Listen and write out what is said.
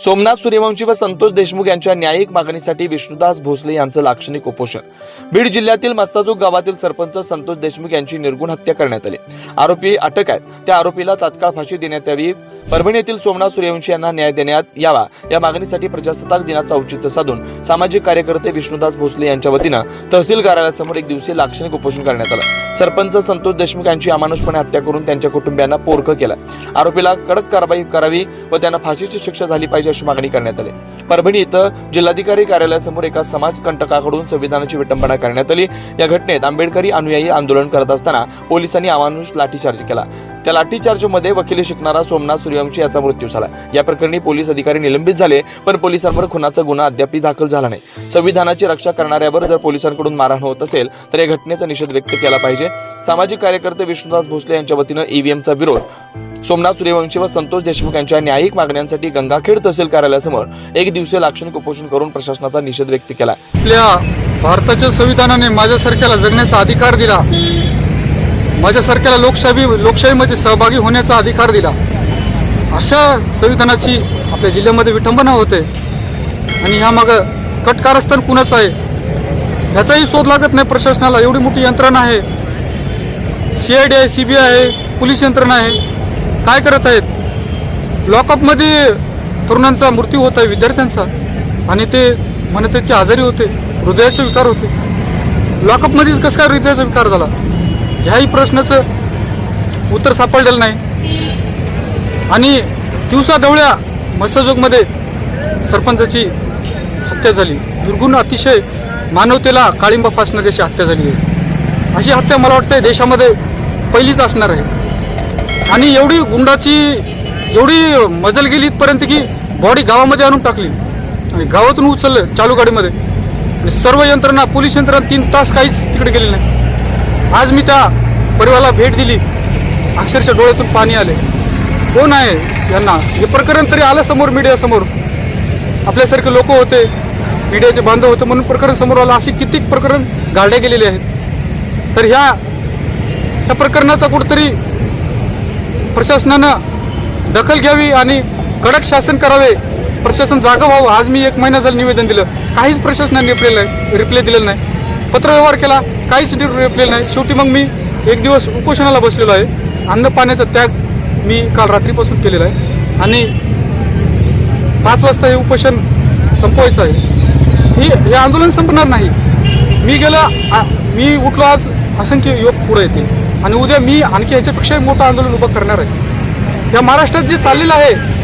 सोमनाथ सूर्यवंशी व संतोष देशमुख यांच्या न्यायिक मागणीसाठी विष्णुदास भोसले यांचं लाक्षणिक उपोषण. बीड जिल्ह्यातील मस्ताजूक गावातील सरपंच संतोष देशमुख यांची निर्गुण हत्या करण्यात आली. आरोपी अटक आहेत. त्या आरोपीला तात्काळ फाशी देण्यात यावी परभणी येथील सोमनाथ सूर्यवंशी यांना न्याय देण्यात यावा. या मागणीसाठी प्रजासत्ताक दिनाचं औचित्य साधून सामाजिक कार्यकर्ते विष्णुदास भोसले यांच्या वतीनं तहसील कार्यालयासमोर एक दिवसीय लाक्षणिक उपोषण करण्यात आलं. सरपंच संतोष देशमुख यांची अमानुषपणे हत्या करून त्यांच्या कुटुंबियांना पोरखं केलं. आरोपीला कडक कारवाई करावी व त्यांना फाशीची शिक्षा झाली पाहिजे अशी मागणी करण्यात आली. परभणी इथं जिल्हाधिकारी कार्यालयासमोर एका समाजकंटकाकडून संविधानाची विटंबना करण्यात आली. या घटनेत आंबेडकरी अनुयायी आंदोलन करत असताना पोलिसांनी अमानुष लाठीचार्ज केला. त्या लाठीचार्जमध्ये वकिली शिकणारा सोमनाथ सूर्यवंशी याचा मृत्यू झाला. या प्रकरणी पोलीस अधिकारी निलंबित झाले पण पोलिसांवर खुनाचा गुन्हा अद्याप दाखल झाला नाही. संविधानाची रक्षा करणाऱ्यावर जर पोलिसांकडून मारहाण होत असेल तर या घटनेचा निषेध व्यक्त केला पाहिजे. सामाजिक कार्यकर्ते विष्णुदास भोसले यांच्या वतीनं ईव्हीएमचा विरोध. सोमनाथ सूर्यवंशी व संतोष देशमुख यांच्या न्यायिक मागण्यांसाठी गंगाखेड तहसील कार्यालयासमोर एक दिवसीय लाक्षणिक उपोषण करून प्रशासनाचा निषेध व्यक्त केला. आपल्या भारताच्या संविधानाने माझ्यासारख्याला जगण्याचा अधिकार दिला. माझ्यासारख्याला लोकशाही लोकशाहीमध्ये सहभागी होण्याचा अधिकार दिला. अशा संविधानाची आपल्या जिल्ह्यामध्ये विटंबना होते. आणि ह्या मागं कटकारस्थान कुणाचं आहे? ह्याचाही शोध लागत नाही प्रशासनाला. एवढी मोठी यंत्रणा आहे. सी आय डी आहे सी बी आय आहे पोलीस यंत्रणा आहे. काय करत आहेत? लॉकअपमध्ये तरुणांचा मृत्यू होत आहे विद्यार्थ्यांचा. आणि ते म्हणत आहेत की आजारी होते हृदयाचे विकार होते. लॉकअपमध्येच कसं काय हृदयाचा विकार झाला? ह्याही प्रश्नाचं उत्तर सापडलेलं नाही. आणि दिवसादवळ्या मत्स्यजोगमध्ये सरपंचाची हत्या झाली. दुर्गुण अतिशय मानवतेला काळिंबा फासणारी अशी हत्या झाली आहे. अशी हत्या मला वाटतं देशामध्ये पहिलीच असणार आहे. आणि एवढी गुंडाची एवढी मजल गेली इथपर्यंत की बॉडी गावामध्ये आणून टाकली. आणि गावातून उचललं चालू गाडीमध्ये. आणि सर्व यंत्रणा पोलीस यंत्रणा तीन तास काहीच तिकडे गेली नाही. आज मी त्या परिवाराला भेट दिली. अक्षरशः डोळ्यातून पाणी आले. कोण आहे यांना? हे प्रकरण तरी आलं समोर मीडियासमोर आपल्यासारखे लोक होते मीडियाचे बांधव होते म्हणून प्रकरण समोर आलं. अशी कित्येक प्रकरण गाडले गेलेले आहेत. तर ह्या ह्या प्रकरणाचा कुठंतरी प्रशासनानं दखल घ्यावी आणि कडक शासन करावे. प्रशासन जागा व्हावं. आज मी एक महिना झालं निवेदन दिलं. काहीच प्रशासनाने रिप्लाय रिप्लाय दिलेलं नाही. पत्रव्यवहार केला काहीच रेपलेलं नाही. शेवटी मग मी एक दिवस उपोषणाला बसलेलो आहे. अन्न पाण्याचा त्याग मी काल रात्रीपासून केलेला आहे. आणि पाच वाजता हे उपोषण संपवायचं आहे. ही हे आंदोलन संपणार नाही. मी गेला आ- मी उठलो आज असंख्य युवक पुढे येते आणि उद्या मी आणखी ह्याच्यापेक्षा मोठं आंदोलन उभं करणार आहे. या महाराष्ट्रात जे चाललेलं आहे